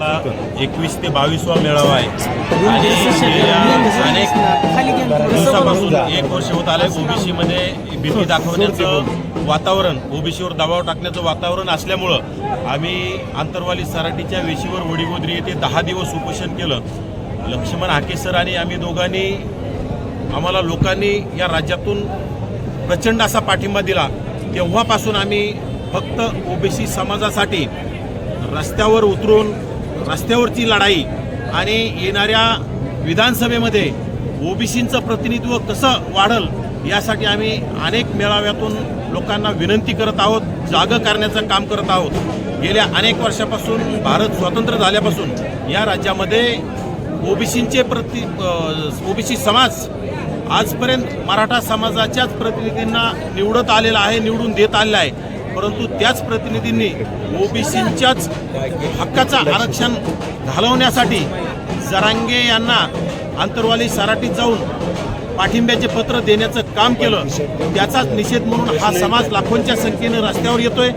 आपला एकवीस ते बावीसवा मेळावा आहे. आणि गेल्या अनेक दिवसापासून एक वर्ष होत आलं ओबीसीमध्ये भीती दाखवण्याचं वातावरण ओबीसीवर दबाव टाकण्याचं वातावरण असल्यामुळं आम्ही आंतरवाली सराटीच्या वेशीवर वडीगोद्री येथे दहा दिवस उपोषण केलं. लक्ष्मण हाके सर आणि आम्ही दोघांनी आम्हाला लोकांनी या राज्यातून प्रचंड असा पाठिंबा दिला. तेव्हापासून आम्ही फक्त ओबीसी समाजासाठी रस्त्यावर उतरून रस्त्यावरची लढाई आणि येणाऱ्या विधानसभेमध्ये ओबीसींचं प्रतिनिधित्व कसं वाढल यासाठी आम्ही अनेक मेळाव्यातून लोकांना विनंती करत आहोत जागं करण्याचं काम करत आहोत. गेल्या अनेक वर्षापासून भारत स्वतंत्र झाल्यापासून या राज्यामध्ये ओबीसींचे प्रति ओबीसी समाज आजपर्यंत मराठा समाजाच्याच प्रतिनिधींना निवडत आलेला आहे निवडून देत आलेला आहे. परंतु त्याच प्रतिनिधींनी ओबीसींच्याच हक्काचं आरक्षण घालवण्यासाठी जरांगे यांना आंतरवाली सराटीत जाऊन पाठिंब्याचे पत्र देण्याचं काम केलं. त्याचाच निषेध म्हणून हा समाज लाखोंच्या संख्येनं रस्त्यावर येतोय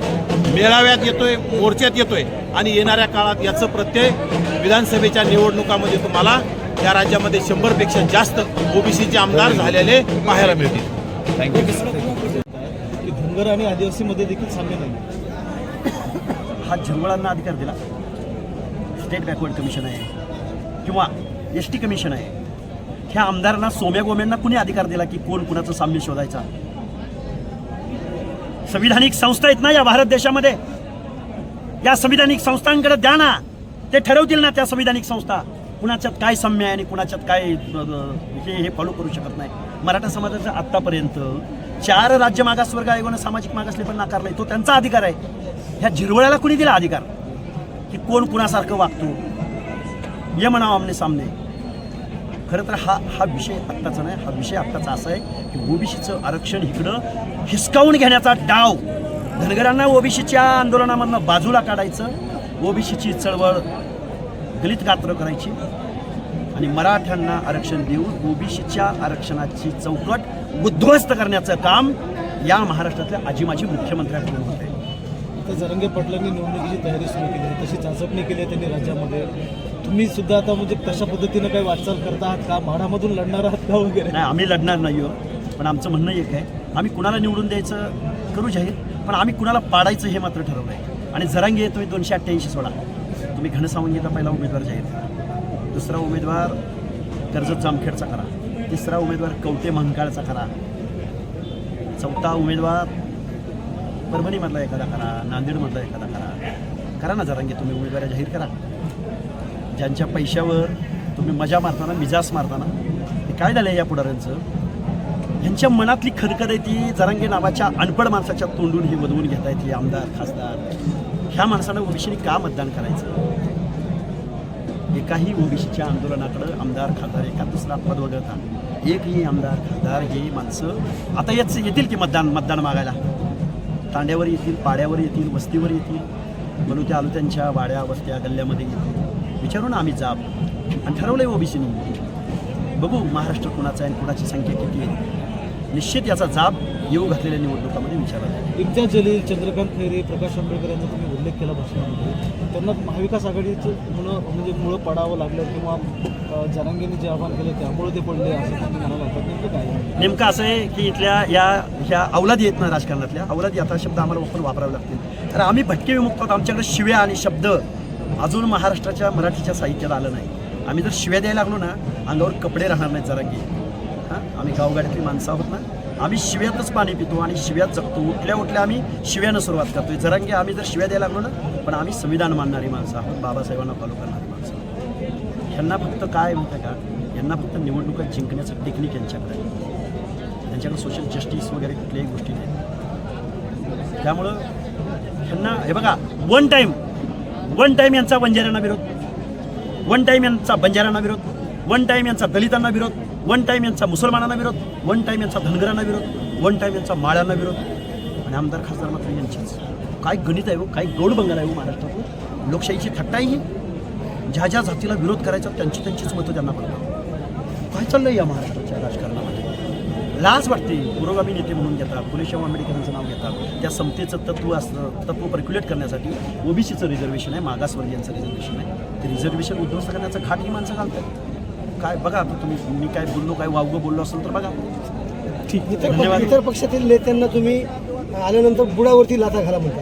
मेळाव्यात येतोय मोर्चात येतोय आणि येणाऱ्या काळात याचं प्रत्यय विधानसभेच्या निवडणुकामध्ये तुम्हाला या राज्यामध्ये शंभरपेक्षा जास्त ओबीसीचे आमदार झालेले पाहायला मिळतील. थँक्यू धनगर आणि आदिवासीमध्ये देखील साम्य नाही हा झिरवळांना अधिकार दिला. स्टेट बॅकवर्ड कमिशन आहे. किंवा एस टी कमिशन आहे. ह्या आमदारांना सोम्या गोम्यांना कुणी अधिकार दिला की कोण कुणाचं साम्य शोधायचा? संविधानिक संस्था आहेत ना या भारत देशामध्ये? या संविधानिक संस्थांकडे द्या ना. ते ठरवतील ना त्या संविधानिक संस्था. कुणाच्यात काय साम्य आहे आणि कुणाच्यात काय हे हे फॉलो करू शकत नाही. मराठा समाजाचं आत्तापर्यंत चार राज्य मागासवर्ग आयोगानं सामाजिक मागासले पण नाकारलाय. तो त्यांचा अधिकार आहे. ह्या झिरवळ्याला कुणी दिला अधिकार? की कोण कुणासारखं वागतो? ये म्हणावं आमने सामने. खरं तर हा हा विषय आत्ताचा नाही. हा विषय आत्ताचा असा आहे की ओबीसीचं आरक्षण इकडं हिसकावून घेण्याचा डाव. धनगरांना ओबीसीच्या आंदोलनामधनं बाजूला काढायचं. ओबीसीची चळवळ दलित गात्र करायची आणि मराठ्यांना आरक्षण देऊन ओबीसीच्या आरक्षणाची चौकट उद्ध्वस्त करण्याचं काम या महाराष्ट्रातल्या आजी माजी मुख्यमंत्र्यांकडून होत आहे आता जरंगे पाटलांनी निवडणुकीची तयारी सुरू केली आहे. तशी चाचपणी केली आहे त्यांनी राज्यामध्ये. तुम्ही सुद्धा आता म्हणजे तशा पद्धतीनं काही वाटचाल करत आहात का? म्हाडामधून लढणार आहात का वगैरे? नाही आम्ही लढणार नाही हो. पण आमचं म्हणणं एक आहे आम्ही कुणाला निवडून द्यायचं करू जाहीर पण आम्ही कुणाला पाडायचं हे मात्र ठरवलं आहे आणि जरांगे तुम्ही दोनशे अठ्ठ्याऐंशी सोडा तुम्ही घनसावंगीचा पहिला उमेदवार जाहीर करा. दुसरा उमेदवार कर्जत जामखेडचा करा. तिसरा उमेदवार कवते महंकाळचा करा. चौथा उमेदवार परभणीमधला एखादा करा नांदेडमधला एखादा करा. करा ना जरांगे तुम्ही उमेदवारी जाहीर करा. ज्यांच्या पैशावर तुम्ही मजा मारताना मिजास मारताना हे काय झालं या पुढाऱ्यांचं? ह्यांच्या मनातली खरखर आहे ती जरांगे नावाच्या अनपड माणसाच्या तोंडून ही वधवून घेता येते आमदार खासदार. ह्या माणसानं ओबीसीने का मतदान करायचं? एकाही ओबीसीच्या आंदोलनाकडं आमदार खासदार एका दुसरा पद वगळता एकही आमदार खासदार हे माणसं आता याच येतील की मतदान मतदान मागायला? तांड्यावर येतील पाड्यावर येतील वस्तीवर येतील म्हणून त्या आलुत्यांच्या वाड्या वस्त्या गल्ल्यामध्ये येतील. विचारू ना आम्ही जाब. आणि ठरवलंय ओबीसीनी. बघू महाराष्ट्र कुणाचा आहे आणि कुणाची संख्या किती आहे. निश्चित याचा जाब येऊ घातलेल्या निवडणुकामध्ये जाईल इम्तियाज जलील चंद्रकांत खैरे प्रकाश आंबेडकर यांचा तुम्ही उल्लेख केला भाषणामध्ये. त्यांना महाविकास आघाडीचं मुळं म्हणजे मुळं पडावं लागलं किंवा अ, जरांगेने जे आव्हान केलं त्यामुळे ते पडले असं तुम्ही म्हणाला होता नेमकं काय? नेमकं असं आहे की इथल्या या ह्या अवलादी आहेत ना राजकारणातल्या अवलादी आता शब्द आम्हाला वापर वापरावे लागतील. तर आम्ही भटके विमुक्त आहोत आमच्याकडे शिव्या आणि शब्द अजून महाराष्ट्राच्या मराठीच्या साहित्याला आलं नाही. आम्ही जर शिव्या द्यायला लागलो ना अंगावर कपडे राहणार नाहीत जरा की. हां आम्ही गावगाड्यातली माणसं आहोत ना. आम्ही शिव्यातच पाणी पितो आणि शिव्यात जगतो. उठल्या उठल्या आम्ही शिव्यानं सुरुवात करतोय. जरांगे आम्ही जर शिव्या द्यायला लागलो ना पण आम्ही संविधान मानणारी माणसं आहोत. बाबासाहेबांना फॉलो करणारी माणसं ह्यांना फक्त काय म्हणतं का? यांना फक्त निवडणुका जिंकण्याचं टेक्निक यांच्याकडे त्यांच्याकडे सोशल जस्टिस वगैरे कुठल्याही गोष्टी नाही. त्यामुळं ह्यांना हे बघा वन टाईम वन टाईम यांचा बंजाऱ्यांना विरोध. वन टाईम यांचा बंजाऱ्यांना विरोध. वन टाईम यांचा दलितांना विरोध. वन टाईम यांचा मुसलमानांना विरोध वन टाईम यांचा धनगरांना विरोध वन टाईम यांचा माळ्यांना विरोध. आणि आमदार खासदार मात्र यांचीच. काय गणित आहे हो काय गौड बंगाल आहे हो महाराष्ट्रात लोकशाहीची थट्टा ही. ज्या ज्या जातीला विरोध करायचा त्यांची त्यांचीच मतं त्यांना पडतात. काय चाललंय या महाराष्ट्राच्या राजकारणामध्ये? लाज वाटते. पुरोगामी नेते म्हणून घेतात. फुलेशाह आंबेडकरांचं नाव घेतात. त्या समतेचं तत्व असतं तत्व पर्क्युलेट करण्यासाठी ओबीसीचं रिझर्वेशन आहे. मागासवर्गीयांचं रिझर्वेशन आहे. ते रिझर्वेशन उद्ध्वस्त करण्याचं घाट ही माणसं घालतात काय बघा आता तुम्ही मी काय बोललो काय वावगं बोललो असेल तर बघा. इतर धन्यवाद. पक्ष- इतर पक्षातील नेत्यांना तुम्ही आल्यानंतर बुडावरती लाथा घाला म्हणता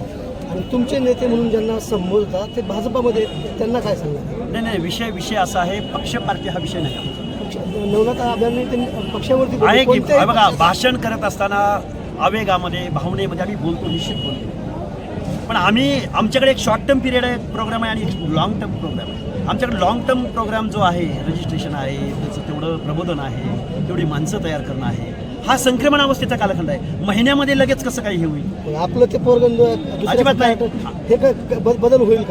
आणि तुमचे नेते म्हणून ज्यांना संबोधता ते भाजपामध्ये. त्यांना काय सांगा नाही नाही विषय विषय असा आहे पक्ष पार्टी हा विषय नाही. नवनाथ त्यांनी पक्षावरती. आहे की कोणत्याही बघा भाषण करत असताना आवेगामध्ये भावनेमध्ये आम्ही बोलतो निश्चित बोलतो. पण आम्ही आमच्याकडे एक शॉर्ट टर्म पिरियड आहे प्रोग्राम आहे आणि एक लॉंग टर्म प्रोग्राम आहे. आमच्याकडे लॉंग टर्म प्रोग्राम जो आहे रजिस्ट्रेशन आहे त्याचं तेवढं प्रबोधन आहे तेवढी माणसं तयार करणं आहे. हा संक्रमण अवस्थेचा कालखंड आहे. महिन्यामध्ये लगेच कसं काही हे होईल? आपलं ते अजिबात नाही. हे बदल होईल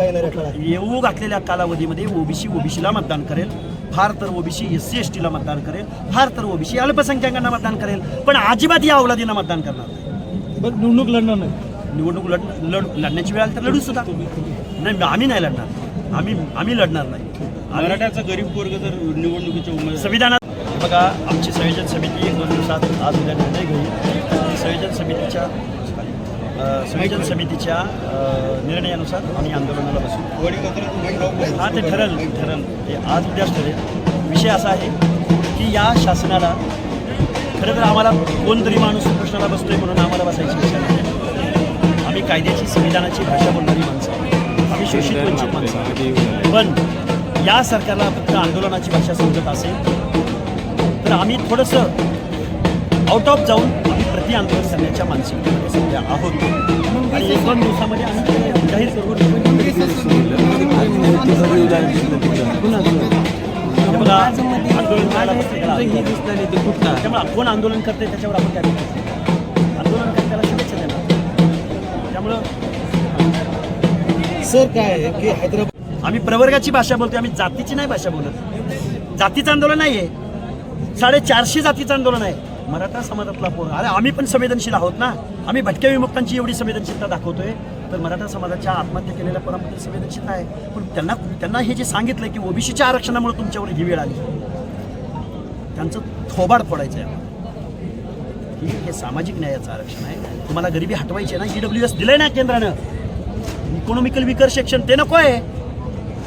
येऊ घातलेल्या कालावधीमध्ये ओबीसी ओबीसीला मतदान करेल. फार तर ओबीसी एस सी एस टीला मतदान करेल. फार तर ओबीसी अल्पसंख्याकांना मतदान करेल. पण अजिबात या अवलादींना मतदान करणार नाही. निवडणूक लढणार नाही. निवडणूक लढ लढ लढण्याची वेळ आली तर लढू सुद्धा. नाही आम्ही नाही लढणार. आम्ही आम्ही लढणार नाही. मराठ्याचा गरीब वर्ग जर निवडणुकीच्या उमेदवार संविधानात बघा आमची संयोजन समिती एक दोन दिवसात आज उद्या निर्णय घेईल. संयोजन समितीच्या संयोजन समितीच्या निर्णयानुसार आम्ही आंदोलनाला बसू. हा ते ठरल ठरल. ते आज उद्याच ठरेल विषय असा आहे की या शासनाला खरं तर आम्हाला कोणतरी माणूस प्रश्नाला बसतोय म्हणून आम्हाला बसायची इच्छा नाही. आम्ही कायद्याची संविधानाची भाषा बोलणारी माणसं आहोत. आम्ही शोषित वंचित माणसं. पण या सरकारला फक्त आंदोलनाची भाषा समजत असेल तर आम्ही थोडंसं आउट ऑफ जाऊन आम्ही प्रति आंदोलन करण्याच्या मानसिकतेमध्ये सध्या आहोत. आणि एक दोन दिवसामध्ये आम्ही जाहीर करू. हे आंदोलन त्यामुळे कोण आंदोलन करते त्याच्यावर आपण काय बोलायचं? आंदोलन करताना शुभेच्छा देणार. त्यामुळं सर काय आहे की हैदराबाद आम्ही प्रवर्गाची भाषा बोलतो आम्ही जातीची नाही भाषा बोलत. जातीचं आंदोलन नाही आहे साडेचारशे जातीचं आंदोलन आहे. मराठा समाजातला पोर अरे आम्ही पण संवेदनशील आहोत ना. आम्ही भटक्या विमुक्तांची एवढी संवेदनशीलता दाखवतोय तर मराठा समाजाच्या आत्महत्या केलेल्या पोरांबद्दल संवेदनशीलता आहे. पण त्यांना त्यांना हे जे सांगितलं की ओबीसीच्या आरक्षणामुळे तुमच्यावर ही वेळ आली. त्यांचं थोबाड फोडायचं आहे हे सामाजिक न्यायाचं आरक्षण आहे. तुम्हाला गरिबी हटवायची आहे ना? ईडब्ल्यू एस दिलंय ना केंद्रानं? इकॉनॉमिकल विकर सेक्शन ते नको आहे.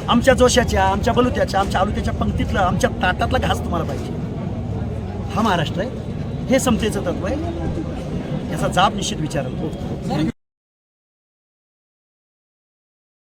आमच्या जोशाच्या आमच्या बलुत्याच्या आमच्या आलुत्याच्या पंक्तीतलं आमच्या ताटातला घास तुम्हाला पाहिजे. हा महाराष्ट्र आहे. हे समतेचं तत्व आहे. याचा जाब निश्चित विचाराल